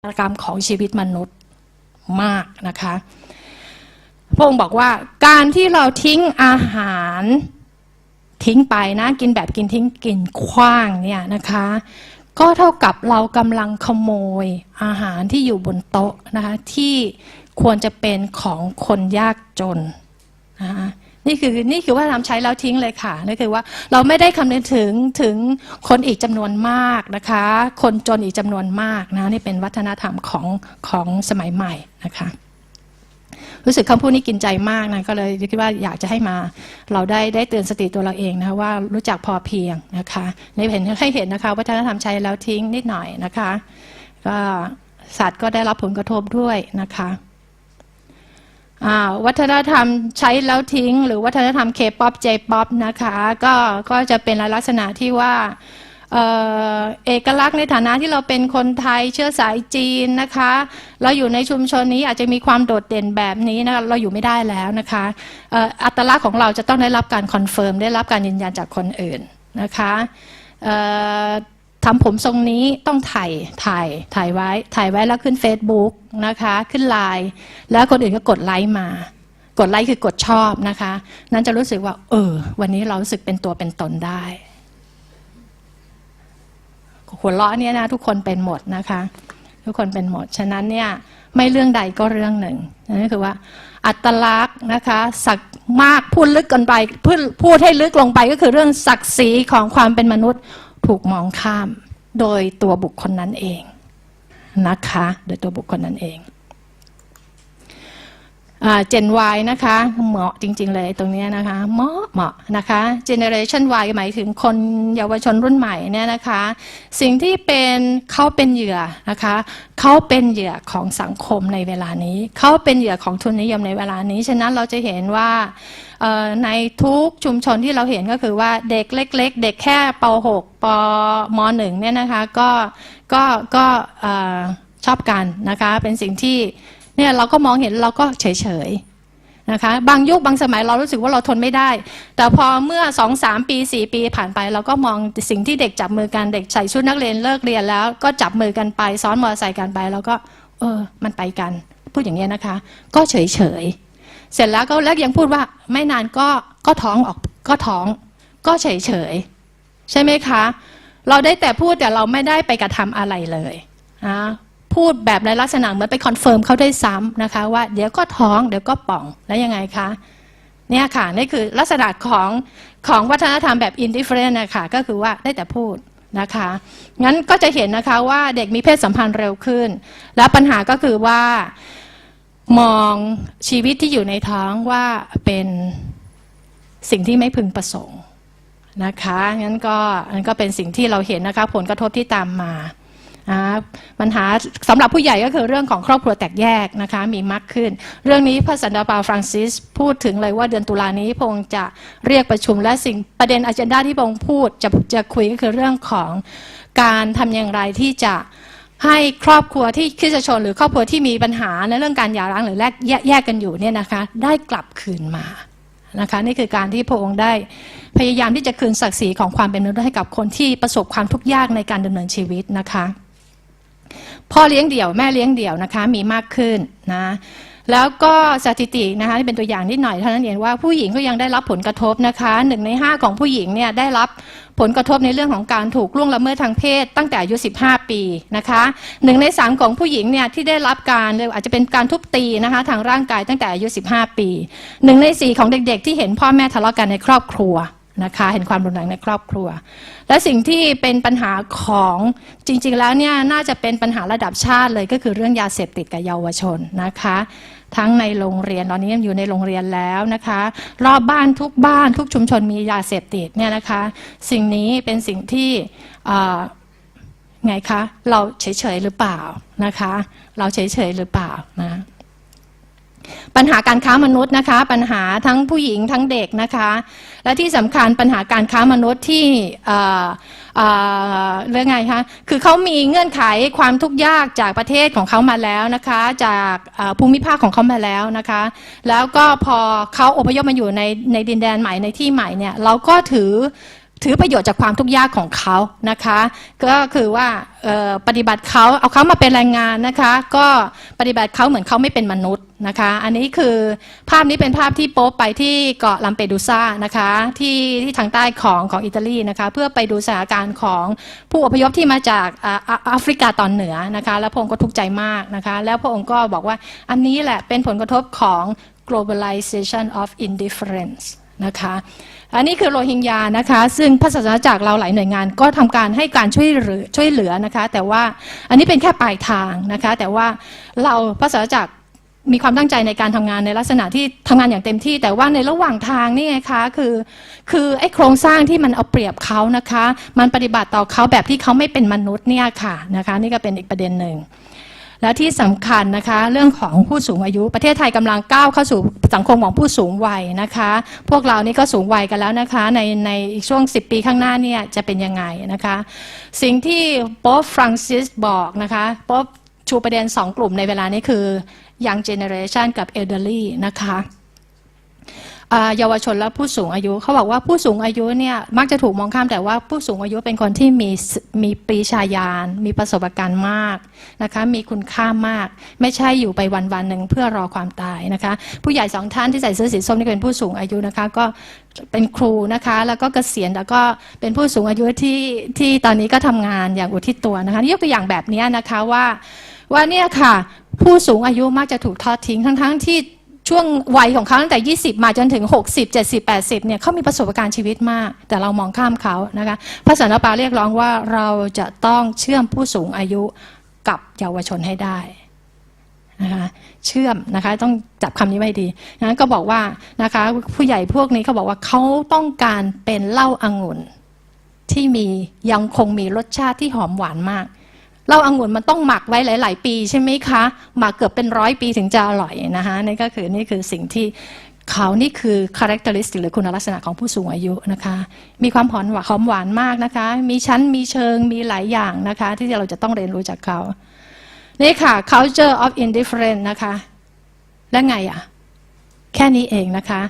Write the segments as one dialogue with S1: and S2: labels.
S1: กรรมของชีวิตมนุษย์มากนะคะพระองค์บอกว่าการที่เราทิ้งอาหารทิ้งไปนะกินแบบกินทิ้งกินขว้างเนี่ยนะคะ ก็เท่ากับเรากำลังขโมยอาหารที่อยู่บนโต๊ะนะคะที่ควรจะเป็นของคนยากจน นี่คือนี่คือว่าทำใช้แล้วทิ้งเลยค่ะนั่นคือว่าเราไม่ได้คำนึงถึงถึงคนอีกจำนวนมากนะคะ คนจนอีกจำนวนมากนะนี่เป็นวัฒนธรรมของของสมัยใหม่นะคะรู้สึกคำพูดนี้กินใจมากนะก็เลยคิดว่าอยากจะให้มา เราได้ได้เตือนสติตัวเราเองนะคะว่ารู้จักพอเพียงนะคะในเห็นให้เห็นนะคะวัฒนธรรมใช้แล้วทิ้งนิดหน่อยนะคะ ก็สัตว์ก็ได้รับผลกระทบด้วยนะคะ วัฒนธรรมใช้แล้วทิ้ง หรือวัฒนธรรมเคป๊อปเจป๊อปนะคะ ก็ก็จะเป็นลักษณะที่ว่าเอกลักษณ์ในฐานะที่เราเป็นคนไทยเชื้อสายจีนนะคะ เราอยู่ในชุมชนนี้อาจจะมีความโดดเด่นแบบนี้นะคะเราอยู่ไม่ได้แล้วนะคะอ,อัตลักษณ์ของเราจะต้องได้รับการคอนเฟิร์มได้รับการยืนยันจากคนอื่นนะคะ ทำผมทรงนี้ต้องถ่ายถ่ายถ่ายไว้ ถ่ายไว้แล้วขึ้น Facebook นะคะ ขึ้นไลน์แล้วคนอื่นก็กดไลค์มา กดไลค์คือกดชอบนะคะ นั้นจะรู้สึกว่า เออ วันนี้เราสึกเป็นตัวเป็นตนได้หัวเราะเนี่ยนะทุกคนเป็นหมดนะคะ ทุกคนเป็นหมด ฉะนั้นเนี่ยไม่เรื่องใดก็เรื่องหนึ่งนั่นคือว่า อัตลักษณ์นะคะสักมากพูดลึกเกันไปพูดพูดให้ลึกลงไปก็คือเรื่องศักดิ์ศรีของความเป็นมนุษย์ ถูกมองข้าม โดยตัวบุคคลนั้นเองนะคะ โดยตัวบุคคลนั้นเอง เจน Y นะคะเหมาะจริง ๆ เลยตรงนี้นะคะ เหมาะเหมาะนะคะ Generation Y หมายถึงคนเยาวชนรุ่นใหม่เนี่ยนะคะ สิ่งที่เป็นเขาเป็นเหยื่อนะคะเขาเป็นเหยื่อของสังคมในเวลานี้เขาเป็นเหยื่อของทุนนิยมในเวลานี้ ฉะนั้นเราจะเห็นว่าในทุกชุมชนที่เราเห็นก็คือว่าเด็กเล็ก ๆ เด็กแค่ป .6 ปม .1 เนี่ยนะคะก็ก็ก็ชอบกันนะคะเป็นสิ่งที่ เนี่ยเราก็มองเห็นเราก็เฉยๆนะคะบางยุคบางสมัยเรารู้สึกว่าเราทนไม่ได้ แต่พอเมื่อสองสามปีสี่ปีผ่านไป เราก็มองสิ่งที่เด็กจับมือกันเด็กใส่ชุดนักเรียนเลิกเรียนแล้ว ก็จับมือกันไป ซ้อนมอเตอร์ไซค์กันไปแล้วก็ เออ มันไปกัน พูดอย่างเงี้นะคะ ก็เฉยๆเสร็จแล้วก็แล้วยังพูดว่าไม่นานก็ก็ท้องออกก็ท้อง ก็เฉยๆใช่ไหมคะ เราได้แต่พูดแต่เราไม่ได้ไปกระทำอะไรเลยนะ พูดแบบในลักษณะเหมือนไปคอนเฟิร์มเขาได้ซ้ำนะคะ ว่าเดี๋ยวก็ท้องเดี๋ยวก็ป่องแล้วยังไงคะเนี่ยค่ะนี่คือลักษณะของของวัฒนธรรมแบบ indifferent นะคะก็คือว่าได้แต่พูดนะคะงั้นก็จะเห็นนะคะว่าเด็กมีเพศสัมพันธ์เร็วขึ้น และปัญหาก็คือว่ามองชีวิตที่อยู่ในท้องว่าเป็นสิ่งที่ไม่พึงประสงค์นะคะงั้นก็อันก็เป็นสิ่งที่เราเห็นนะคะผลกระทบที่ตามมา ปัญหาสำหรับผู้ใหญ่ก็คือเรื่องของครอบครัวแตกแยกนะคะมีมากขึ้น เรื่องนี้พระสันตะปาฟรังซิสพูดถึงเลยว่าเดือนตุลานี้พงจะเรียกประชุมและสิ่งประเด็นอ g e n d a ที่พงพูดจะจะคุยก็คือเรื่องของการทำอย่างไรที่จะให้ครอบครัวที่คริสชน หรือครอบครัวที่มีปัญหาในเรื่องการหย่าร้างหรือแยกแยกกันอยู่เนี่ยนะคะได้กลับคืนมานะคะนี่คือการที่พระองค์ได้พยายามที่จะคืนศักดิ์ศรีของความเป็นมนุษย์ให้กับคนที่ประสบความทุกข์ยากในการดำเนินชีวิตนะคะ พ่อเลี้ยงเดี่ยวแม่เลี้ยงเดี่ยวนะคะมีมากขึ้นนะแล้วก็สถิตินะคะที่เป็นตัวอย่างนิดหน่อยเท่านั้นเองว่าผู้หญิงก็ยังได้รับผลกระทบนะคะหนึ่งในห้าของผู้หญิงเนี่ยได้รับผลกระทบในเรื่องของการถูกล่วงละเมิดทางเพศตั้งแต่อายุ 15 ปีนะคะหนึ่งในสามของผู้หญิงเนี่ยที่ได้รับการอาจจะเป็นการทุบตีนะคะทางร่างกายตั้งแต่อายุ 15 ปีหนึ่งในสี่ของเด็กๆ ที่เห็นพ่อแม่ทะเลาะกันในครอบครัว นะคะ เห็นความรุนแรงในครอบครัว และสิ่งที่เป็นปัญหาของจริงๆแล้วเนี่ยน่าจะเป็นปัญหาระดับชาติเลยก็คือเรื่องยาเสพติดกับเยาวชนนะคะ ทั้งในโรงเรียนตอนนี้อยู่ในโรงเรียนแล้วนะคะ รอบบ้านทุกบ้านทุกชุมชนมียาเสพติดเนี่ยนะคะ สิ่งนี้เป็นสิ่งที่ไงคะ เราเฉยๆหรือเปล่านะคะ เราเฉยๆหรือเปล่านะ ปัญหาการค้ามนุษย์นะคะ ปัญหาทั้งผู้หญิงทั้งเด็กนะคะ และที่สำคัญปัญหาการค้ามนุษย์ที่เรื่องไงคะคือเขามีเงื่อนไขความทุกข์ยากจากประเทศของเขามาแล้วนะคะ จากภูมิภาคของเขามาแล้วนะคะ แล้วก็พอเขาอพยพมาอยู่ในในดินแดนใหม่ในที่ใหม่เนี่ยเราก็ถือ ถือประโยชน์จากความทุกข์ยากของเขานะคะ ก็คือว่าปฏิบัติเขาเอาเขามาเป็นแรงงานนะคะ ก็ปฏิบัติเขาเหมือนเขาไม่เป็นมนุษย์นะคะ อันนี้คือภาพนี้เป็นภาพที่โป๊ปไปที่เกาะลัมเปดูซ่านะคะที่ที่ทางใต้ของของอิตาลีนะคะ เพื่อไปดูสถานการณ์ของผู้อพยพที่มาจากอ่าอ่าแอฟริกาตอนเหนือนะคะ แล้วพระองค์ก็ทุกข์ใจมากนะคะ แล้วพระองค์ก็บอกว่าอันนี้แหละเป็นผลกระทบของ globalization of indifference นะคะอันนี้คือโรฮิงญานะคะซึ่งพระศาสนาจักเราหลายหน่วยงานก็ทำการให้การช่วยเหลือช่วยเหลือนะคะแต่ว่าอันนี้เป็นแค่ปลายทางนะคะแต่ว่าเราพระศาสนาจักมีความตั้งใจในการทำงานในลักษณะที่ทำงานอย่างเต็มที่ แต่ว่าในระหว่างทางนี่ไงคะคือคือไอ้โครงสร้างที่มันเอาเปรียบเขานะคะ มันปฏิบัติต่อเขาแบบที่เขาไม่เป็นมนุษย์เนี่ยค่ะนะคะนี่ก็เป็นอีกประเด็นหนึ่ง และที่สำคัญนะคะเรื่องของผู้สูงอายุ ประเทศไทยกำลังก้าวเข้าสู่สังคมของผู้สูงวัยนะคะ พวกเรานี่ก็สูงวัยกันแล้วนะคะในในอีกช่วง 10 ปีข้างหน้าเนี่ยจะเป็นยังไงนะคะ สิ่งที่ป๊อปฟรังซิสบอกนะคะป๊อปชูประเด็น 2 กลุ่มในเวลานี้คือ young generation กับ elderly นะคะ เยาวชนและผู้สูงอายุ เขาบอกว่าผู้สูงอายุเนี่ยมักจะถูกมองข้ามแต่ว่าผู้สูงอายุเป็นคนที่มีมีปรีชาญาณมีประสบการณ์มากนะคะมีคุณค่ามาก ไม่ใช่อยู่ไปวันวันๆหนึ่งเพื่อรอความตายนะคะ ผู้ใหญ่สองท่านที่ใส่เสื้อสีส้มนี่เป็นผู้สูงอายุนะคะก็เป็นครูนะคะ แล้วก็เกษียณแล้วก็เป็นผู้สูงอายุที่ที่ตอนนี้ก็ทำงานอย่างอุทิศตัวนะคะยกตัวอย่างแบบนี้นะคะว่าว่าเนี่ยค่ะ ผู้สูงอายุมักจะถูกทอดทิ้งทั้งๆที่ ช่วงวัยของเขาตั้งแต่ 20 มาจนถึง 60 70 80 เนี่ยเขามีประสบการณ์ชีวิตมาก แต่เรามองข้ามเขานะคะพระสันตะปาเรียกร้องว่าเราจะต้องเชื่อมผู้สูงอายุกับเยาวชนให้ได้นะคะเชื่อมนะคะต้องจับคำนี้ไว้ดีนะก็บอกว่านะคะผู้ใหญ่พวกนี้เขาบอกว่าเขาต้องการเป็นเหล้าอางุ่นที่มียังคงมีรสชาติที่หอมหวานมาก เหล้าอางุ่นมันต้องหมักไว้หลาย ๆ ปีใช่ไหมคะหมักเกือบเป็นร้อยปีถึงจะอร่อยนะคะนี่ก็คือนี่คือสิ่งที่เขานี่คือ characteristic หรือคุณลักษณะของผู้สูงอายุนะคะ มีความหอมหวานหอมหวานมากนะคะ มีชั้นมีเชิงมีหลายอย่างนะคะ ที่เราจะต้องเรียนรู้จากเขา นี่ค่ะ culture of indifference นะคะ และไงอะ แค่นี้เองนะคะ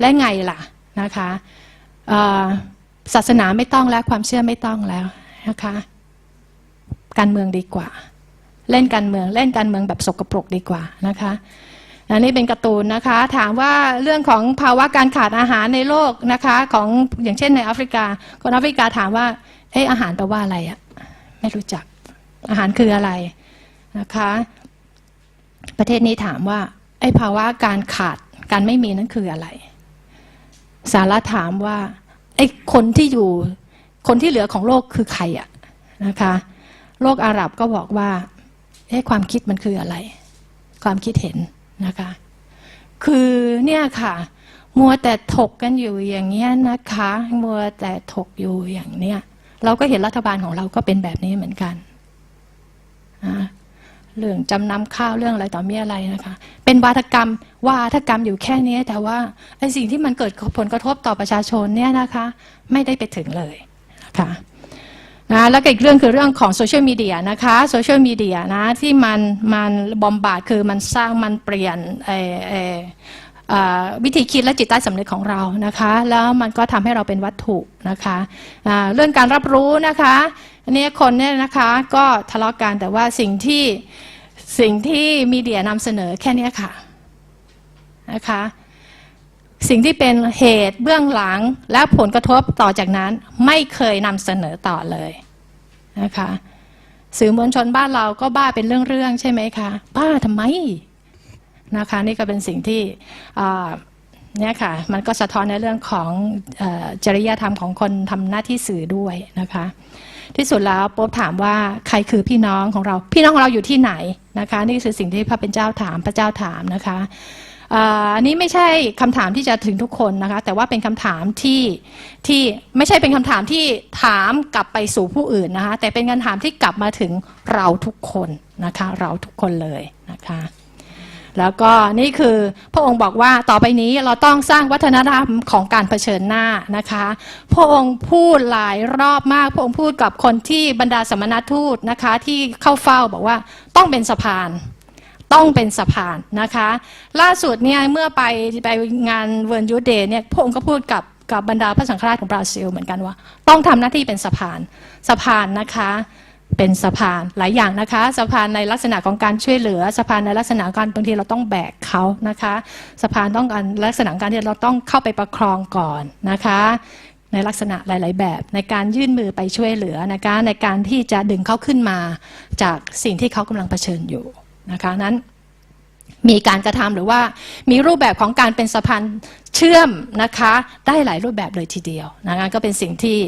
S1: และไงล่ะนะคะศาสนาไม่ต้องแล้วความเชื่อไม่ต้องแล้วนะคะ การเมืองดีกว่า เล่นการเมืองเล่นการเมืองแบบสกปรกดีกว่านะคะอันนี้เป็นการ์ตูนนะคะ ถามว่าเรื่องของภาวะการขาดอาหารในโลกนะคะของอย่างเช่นในแอฟริกา คนแอฟริกาถามว่าเอออาหารแปลว่าอะไรอะไม่รู้จักอาหารคืออะไรนะคะ ประเทศนี้ถามว่าไอ้ภาวะการขาดการไม่มีนั่นคืออะไร สาระถามว่าไอ้คนที่อยู่คนที่เหลือของโลกคือใครอะนะคะ โลกอาหรับก็บอกว่าเอ๊ะความคิดมันคืออะไร ความคิดเห็นนะคะ คือเนี่ยค่ะ มัวแต่ถกกันอยู่อย่างเงี้ยนะคะ มัวแต่ถกอยู่อย่างเนี้ยเราก็เห็นรัฐบาลของเราก็เป็นแบบนี้เหมือนกันเรื่องจำนำข้าวเรื่องอะไรต่อมีอะไรนะคะ เป็นวาทกรรมวาทกรรมอยู่แค่นี้ แต่ว่าไอ้สิ่งที่มันเกิดผลกระทบต่อประชาชนเนี่ยนะคะ ไม่ได้ไปถึงเลยนะคะ นะแล้วก็อีกเรื่องคือเรื่องของโซเชียลมีเดียนะคะโซเชียลมีเดียนะที่มันมันบอมบาดคือมันสร้างมันเปลี่ยนเอเอวิธีคิดและจิตใต้สำนึกของเรานะคะ แล้วมันก็ทำให้เราเป็นวัตถุนะคะเรื่องการรับรู้นะคะอันนี้คนเนี่ยนะคะก็ทะเลาะกันแต่ว่าสิ่งที่สิ่งที่มีเดียนำเสนอแค่นี้ค่ะนะคะสิ่งที่เป็นเหตุเบื้องหลังและผลกระทบต่อจากนั้นไม่เคยนำเสนอต่อเลย นะคะ สื่อมวลชนบ้านเราก็บ้าเป็นเรื่องๆใช่ไหมคะ บ้าทำไมนะคะ นี่ก็เป็นสิ่งที่เนี่ยค่ะ มันก็สะท้อนในเรื่องของอจริยธรรมของคนทำหน้าที่สื่อด้วยนะคะ ที่สุดแล้วโป๊บถามว่าใครคือพี่น้องของเรา พี่น้องของเราอยู่ที่ไหนนะคะ นี่คือสิ่งที่พระเป็นเจ้าถามพระเจ้าถามนะคะ อันนี้ไม่ใช่คำถามที่จะถึงทุกคนนะคะ แต่ว่าเป็นคำถามที่ที่ไม่ใช่เป็นคำถามที่ถามกลับไปสู่ผู้อื่นนะคะ แต่เป็นคำถามที่กลับมาถึงเราทุกคนนะคะ เราทุกคนเลยนะคะ แล้วก็นี่คือพระองค์บอกว่าต่อไปนี้เราต้องสร้างวัฒนธรรมของการเผชิญหน้านะคะ พระองค์พูดหลายรอบมาก พระองค์พูดกับคนที่บรรดาสมณทูตนะคะ ที่เข้าเฝ้าบอกว่าต้องเป็นสะพาน ต้องเป็นสะพานนะคะ ล่าสุดเนี่ยเมื่อไปไปงานเวิร์นยูเดย์เนี่ยพระองค์ก็พูดกับกับบรรดาพระสังฆราชของบราซิลเหมือนกันว่า ต้องทำหน้าที่เป็นสะพานสะพานนะคะเป็นสะพานหลายอย่างนะคะสะพานในลักษณะของการช่วยเหลือสะพานในลักษณะการบางทีเราต้องแบกเขานะคะสะพานต้องการลักษณะการที่เราต้องเข้าไปประคองก่อนนะคะ ในลักษณะหลาย ๆ แบบ ในการยื่นมือไปช่วยเหลือนะคะในการที่จะดึงเขาขึ้นมาจากสิ่งที่เขากำลังเผชิญอยู่ นะคะนั้นมีการกระทำหรือว่ามีรูปแบบของการเป็นสะพานเชื่อมนะคะได้หลายรูปแบบเลยทีเดียวนะคะก็เป็นสิ่งที่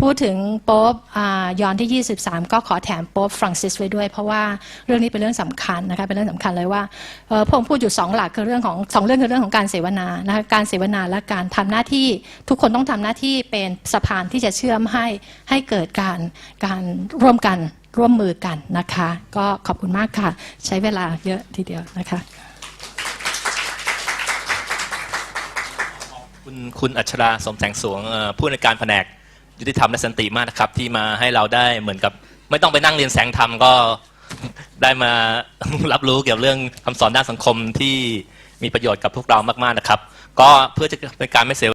S1: พูดถึงโป๊ปอายอนที่ 23 ก็ขอแถมโป๊ปฟรังซิสไว้ด้วย เพราะว่าเรื่องนี้เป็นเรื่องสำคัญนะคะเป็นเรื่องสำคัญเลยว่าพระองค์พูดอยู่สองหลักคือเรื่องของสองเรื่องคือเรื่องของการเสวนานะคะการเสวนาและการทำหน้าที่ทุกคนต้องทำหน้าที่เป็นสะพานที่จะเชื่อมให้ให้เกิดการการร่วมกัน ร่วมมือกันนะคะ ก็ขอบคุณมากค่ะ ใช้เวลาเยอะทีเดียวนะคะ
S2: คุณคุณอัชราสมแสงสวงผู้ในการแผนกยุติธรรมและสันติมากนะครับ ที่มาให้เราได้เหมือนกับ ไม่ต้องไปนั่งเรียนแสงธรรมก็ได้มารับรู้เกี่ยวกับเรื่องคำสอนด้านสังคมที่มีประโยชน์กับพวกเรามากๆนะครับ ก็เพื่อจะเป็นการไม่เสีย